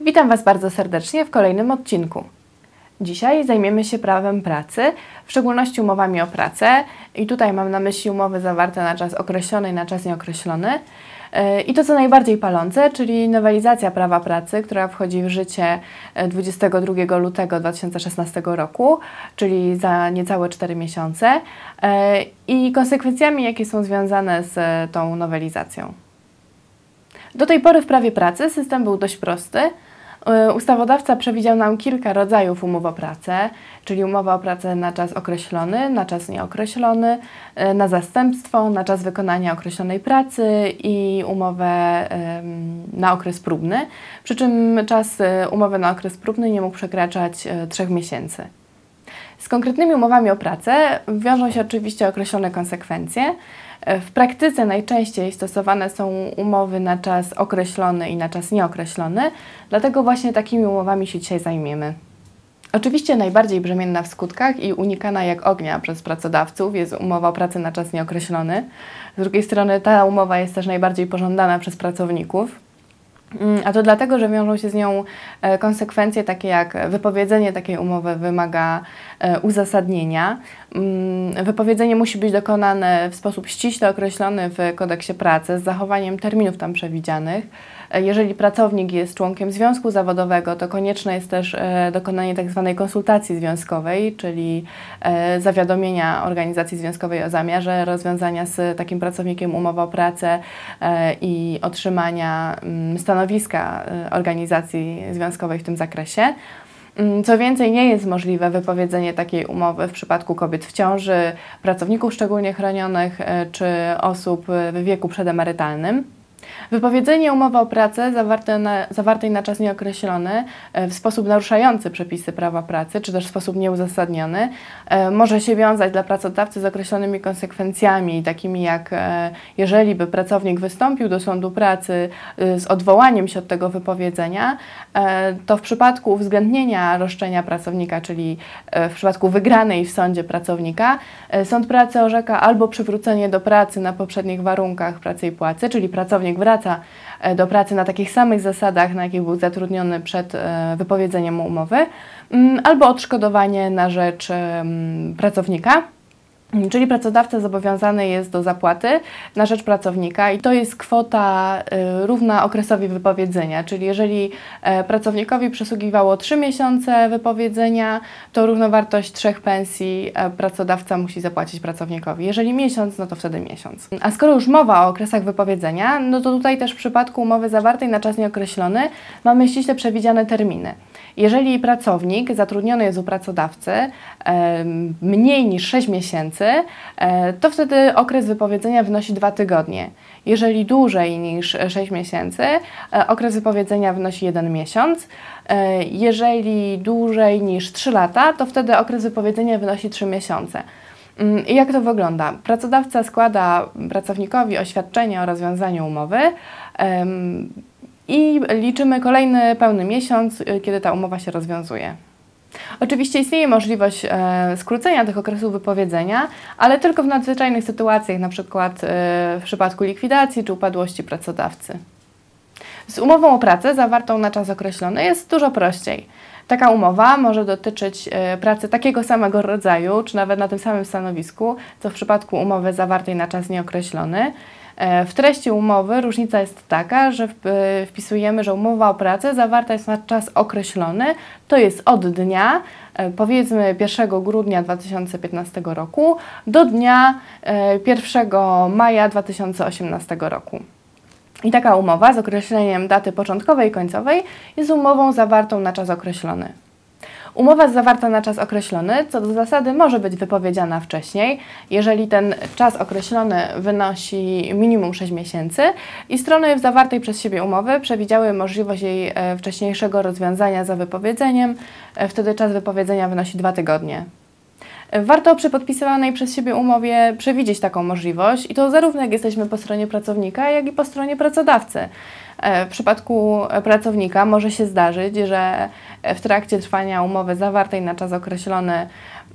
Witam Was bardzo serdecznie w kolejnym odcinku. Dzisiaj zajmiemy się prawem pracy, w szczególności umowami o pracę. I tutaj mam na myśli umowy zawarte na czas określony i na czas nieokreślony. Yy, I to co najbardziej palące, czyli nowelizacja prawa pracy, która wchodzi w życie 22 lutego 2016 roku, czyli za niecałe 4 miesiące, yy, i konsekwencjami, jakie są związane z tą nowelizacją. Do tej pory w prawie pracy system był dość prosty. Y, ustawodawca przewidział nam kilka rodzajów umów o pracę, czyli umowa o pracę na czas określony, na czas nieokreślony, y, na zastępstwo, na czas wykonania określonej pracy i umowę na okres próbny, przy czym czas y, umowy na okres próbny nie mógł przekraczać trzech miesięcy. Z konkretnymi umowami o pracę wiążą się oczywiście określone konsekwencje. W praktyce najczęściej stosowane są umowy na czas określony i na czas nieokreślony, dlatego właśnie takimi umowami się dzisiaj zajmiemy. Oczywiście najbardziej brzemienna w skutkach i unikana jak ognia przez pracodawców jest umowa o pracę na czas nieokreślony. Z drugiej strony ta umowa jest też najbardziej pożądana przez pracowników. Mm, a to dlatego, że wiążą się z nią e, konsekwencje takie jak wypowiedzenie takiej umowy wymaga e, uzasadnienia. Mm, wypowiedzenie musi być dokonane w sposób ściśle określony w kodeksie pracy z zachowaniem terminów tam przewidzianych. E, jeżeli pracownik jest członkiem związku zawodowego, to konieczne jest też dokonanie tzw. Tak konsultacji związkowej, czyli zawiadomienia organizacji związkowej o zamiarze rozwiązania z takim pracownikiem umowy o pracę i otrzymania mm, stanowiska organizacji związkowej w tym zakresie. Mm, co więcej, nie jest możliwe wypowiedzenie takiej umowy w przypadku kobiet w ciąży, pracowników szczególnie chronionych y, czy osób w wieku przedemerytalnym. Wypowiedzenie umowy o pracę zawarte na, zawartej na czas nieokreślony e, w sposób naruszający przepisy prawa pracy, czy też w sposób nieuzasadniony, e, może się wiązać dla pracodawcy z określonymi konsekwencjami, takimi jak e, jeżeli by pracownik wystąpił do sądu pracy z odwołaniem się od tego wypowiedzenia, to w przypadku uwzględnienia roszczenia pracownika, czyli w przypadku wygranej w sądzie pracownika, sąd pracy orzeka albo przywrócenie do pracy na poprzednich warunkach pracy i płacy, czyli pracownik wraca e, do pracy na takich samych zasadach, na jakich był zatrudniony przed e, wypowiedzeniem umowy, mm, albo odszkodowanie na rzecz pracownika. Czyli pracodawca zobowiązany jest do zapłaty na rzecz pracownika i to jest kwota y, równa okresowi wypowiedzenia. Czyli jeżeli e, pracownikowi przysługiwało 3 miesiące wypowiedzenia, to równowartość trzech pensji e, pracodawca musi zapłacić pracownikowi. Jeżeli miesiąc, no to wtedy miesiąc. A skoro już mowa o okresach wypowiedzenia, no to tutaj też w przypadku umowy zawartej na czas nieokreślony mamy ściśle przewidziane terminy. Jeżeli pracownik zatrudniony jest u pracodawcy mniej niż 6 miesięcy, e, to wtedy okres wypowiedzenia wynosi 2 tygodnie. Jeżeli dłużej niż 6 miesięcy, e, okres wypowiedzenia wynosi 1 miesiąc. E, jeżeli dłużej niż 3 lata, to wtedy okres wypowiedzenia wynosi 3 miesiące. Mm, I jak to wygląda? Pracodawca składa pracownikowi oświadczenie o rozwiązaniu umowy i liczymy kolejny pełny miesiąc, y, kiedy ta umowa się rozwiązuje. Oczywiście istnieje możliwość e, skrócenia tych okresów wypowiedzenia, ale tylko w nadzwyczajnych sytuacjach, przykład e, w przypadku likwidacji czy upadłości pracodawcy. Z umową o pracę zawartą na czas określony jest dużo prościej. Taka umowa może dotyczyć e, pracy takiego samego rodzaju, czy nawet na tym samym stanowisku, co w przypadku umowy zawartej na czas nieokreślony. E, w treści umowy różnica jest taka, że e, wpisujemy, że umowa o pracę zawarta jest na czas określony, to jest od dnia, e, powiedzmy 1 grudnia 2015 roku do dnia 1 maja 2018 roku. I taka umowa z określeniem daty początkowej i końcowej jest umową zawartą na czas określony. Umowa zawarta na czas określony, co do zasady może być wypowiedziana wcześniej, jeżeli ten czas określony wynosi minimum 6 miesięcy i strony w zawartej przez siebie umowy przewidziały możliwość jej e, wcześniejszego rozwiązania za wypowiedzeniem, e, wtedy czas wypowiedzenia wynosi 2 tygodnie. Warto przy podpisywanej przez siebie umowie przewidzieć taką możliwość i to zarówno jak jesteśmy po stronie pracownika, jak i po stronie pracodawcy. E, w przypadku pracownika może się zdarzyć, że w trakcie trwania umowy zawartej na czas określony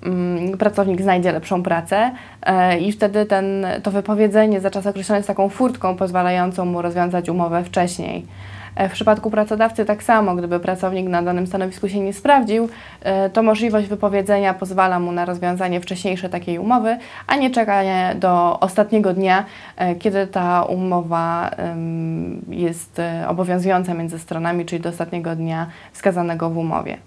mm, pracownik znajdzie lepszą pracę e, i wtedy ten, to wypowiedzenie za czas określony jest taką furtką pozwalającą mu rozwiązać umowę wcześniej. E, w przypadku pracodawcy tak samo, gdyby pracownik na danym stanowisku się nie sprawdził, e, to możliwość wypowiedzenia pozwala mu na rozwiązanie wcześniejsze takiej umowy, a nie czekanie do ostatniego dnia, e, kiedy ta umowa jest obowiązująca między stronami, czyli do ostatniego dnia wskazanego w umowie.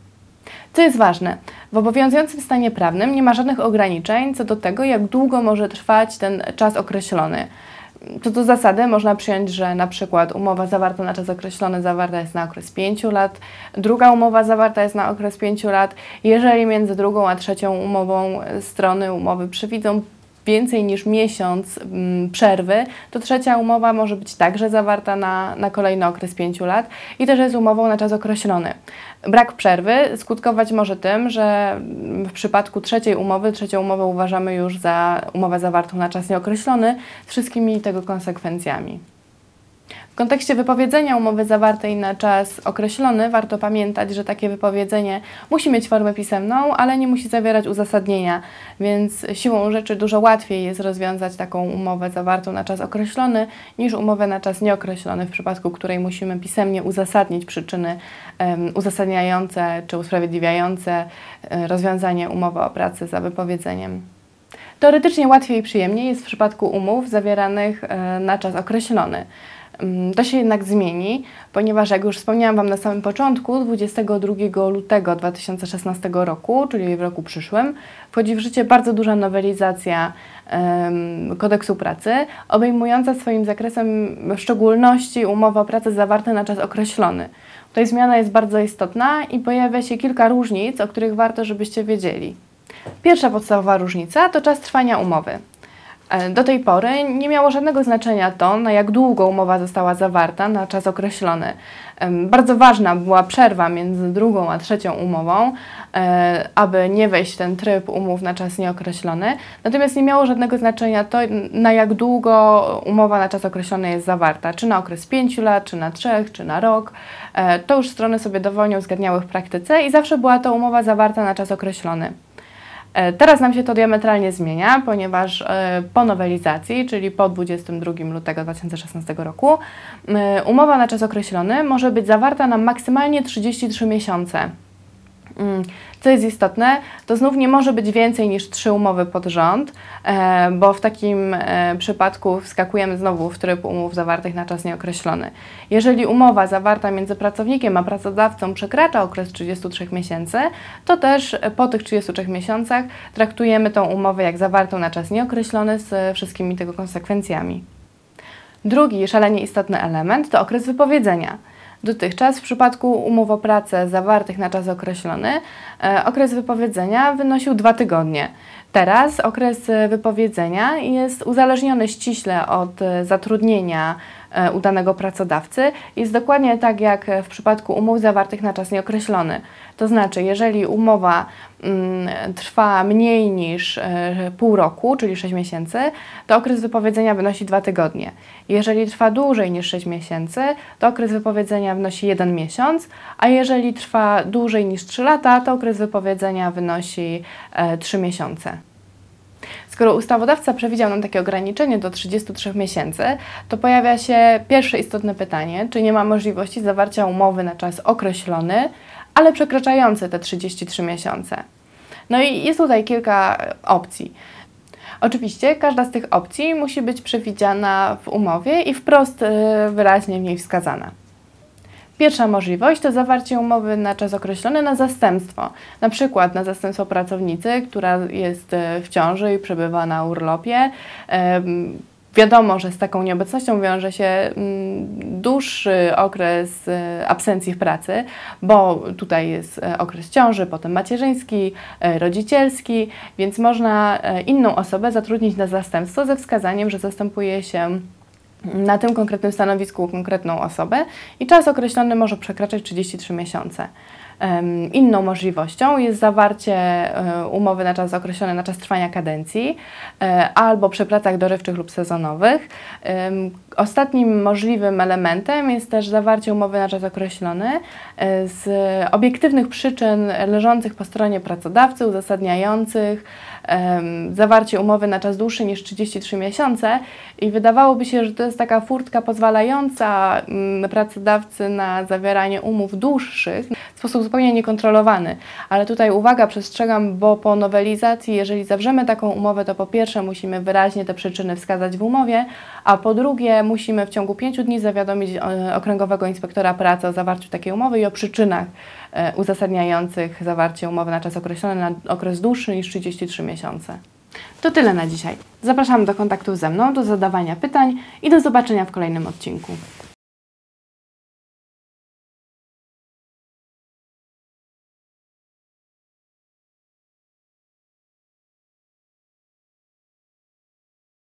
Co jest ważne, w obowiązującym stanie prawnym nie ma żadnych ograniczeń co do tego, jak długo może trwać ten czas określony. To do zasady można przyjąć, że na przykład umowa zawarta na czas określony zawarta jest na okres 5 lat, druga umowa zawarta jest na okres 5 lat. Jeżeli między drugą a trzecią umową strony umowy przewidzą więcej niż miesiąc mm, przerwy, to trzecia umowa może być także zawarta na, na kolejny okres 5 lat i też jest umową na czas określony. Brak przerwy skutkować może tym, że w przypadku trzeciej umowy, trzecią umowę uważamy już za umowę zawartą na czas nieokreślony z wszystkimi tego konsekwencjami. W kontekście wypowiedzenia umowy zawartej na czas określony warto pamiętać, że takie wypowiedzenie musi mieć formę pisemną, ale nie musi zawierać uzasadnienia, więc siłą rzeczy dużo łatwiej jest rozwiązać taką umowę zawartą na czas określony niż umowę na czas nieokreślony, w przypadku której musimy pisemnie uzasadnić przyczyny um, uzasadniające czy usprawiedliwiające um, rozwiązanie umowy o pracy za wypowiedzeniem. Teoretycznie łatwiej i przyjemniej jest w przypadku umów zawieranych e, na czas określony. Mm, to się jednak zmieni, ponieważ jak już wspomniałam Wam na samym początku, 22 lutego 2016 roku, czyli w roku przyszłym, wchodzi w życie bardzo duża nowelizacja um, kodeksu pracy, obejmująca swoim zakresem w szczególności umowy o pracę zawarte na czas określony. Tutaj zmiana jest bardzo istotna i pojawia się kilka różnic, o których warto, żebyście wiedzieli. Pierwsza podstawowa różnica to czas trwania umowy. E, do tej pory nie miało żadnego znaczenia to, na jak długo umowa została zawarta na czas określony. Bardzo ważna była przerwa między drugą a trzecią umową, e, aby nie wejść w ten tryb umów na czas nieokreślony. Natomiast nie miało żadnego znaczenia to, na jak długo umowa na czas określony jest zawarta, czy na okres 5 lat, czy na 3, czy na rok. E, to już strony sobie dowolnie uzgadniały w praktyce i zawsze była to umowa zawarta na czas określony. E, teraz nam się to diametralnie zmienia, ponieważ e, po nowelizacji, czyli po 22 lutego 2016 roku, e, umowa na czas określony może być zawarta na maksymalnie 33 miesiące. Mm, co jest istotne, to znów nie może być więcej niż trzy umowy pod rząd, e, bo w takim e, przypadku wskakujemy znowu w tryb umów zawartych na czas nieokreślony. Jeżeli umowa zawarta między pracownikiem a pracodawcą przekracza okres 33 miesięcy, to też po tych 33 miesiącach traktujemy tą umowę jak zawartą na czas nieokreślony z wszystkimi tego konsekwencjami. Drugi szalenie istotny element to okres wypowiedzenia. Dotychczas w przypadku umów o pracę zawartych na czas określony e, okres wypowiedzenia wynosił dwa tygodnie. Teraz okres wypowiedzenia jest uzależniony ściśle od e, zatrudnienia e, udanego pracodawcy. Jest dokładnie tak jak w przypadku umów zawartych na czas nieokreślony. To znaczy, jeżeli umowa trwa mniej niż e, pół roku, czyli 6 miesięcy, to okres wypowiedzenia wynosi 2 tygodnie. Jeżeli trwa dłużej niż 6 miesięcy, to okres wypowiedzenia wynosi 1 miesiąc, a jeżeli trwa dłużej niż 3 lata, to okres wypowiedzenia wynosi 3 miesiące. Skoro ustawodawca przewidział nam takie ograniczenie do 33 miesięcy, to pojawia się pierwsze istotne pytanie, czy nie ma możliwości zawarcia umowy na czas określony, ale przekraczający te 33 miesiące. No i jest tutaj kilka opcji. Oczywiście każda z tych opcji musi być przewidziana w umowie i wprost y, wyraźnie w niej wskazana. Pierwsza możliwość to zawarcie umowy na czas określony na zastępstwo, na przykład na zastępstwo pracownicy, która jest e, w ciąży i przebywa na urlopie. Wiadomo, że z taką nieobecnością wiąże się mm, dłuższy okres e, absencji w pracy, bo tutaj jest e, okres ciąży, potem macierzyński, rodzicielski, więc można inną osobę zatrudnić na zastępstwo ze wskazaniem, że zastępuje się na tym konkretnym stanowisku konkretną osobę i czas określony może przekraczać 33 miesiące. Inną możliwością jest zawarcie e, umowy na czas określony, na czas trwania kadencji e, albo przy pracach dorywczych lub sezonowych. Ostatnim możliwym elementem jest też zawarcie umowy na czas określony e, z obiektywnych przyczyn leżących po stronie pracodawcy, uzasadniających zawarcie umowy na czas dłuższy niż 33 miesiące i wydawałoby się, że to jest taka furtka pozwalająca mm, pracodawcy na zawieranie umów dłuższych w sposób zupełnie niekontrolowany. Ale tutaj uwaga, przestrzegam, bo po nowelizacji, jeżeli zawrzemy taką umowę, to po pierwsze musimy wyraźnie te przyczyny wskazać w umowie, a po drugie musimy w ciągu pięciu dni zawiadomić e, okręgowego inspektora pracy o zawarciu takiej umowy i o przyczynach uzasadniających zawarcie umowy na czas określony na okres dłuższy niż 33 miesiące. To tyle na dzisiaj. Zapraszam do kontaktu ze mną, do zadawania pytań i do zobaczenia w kolejnym odcinku.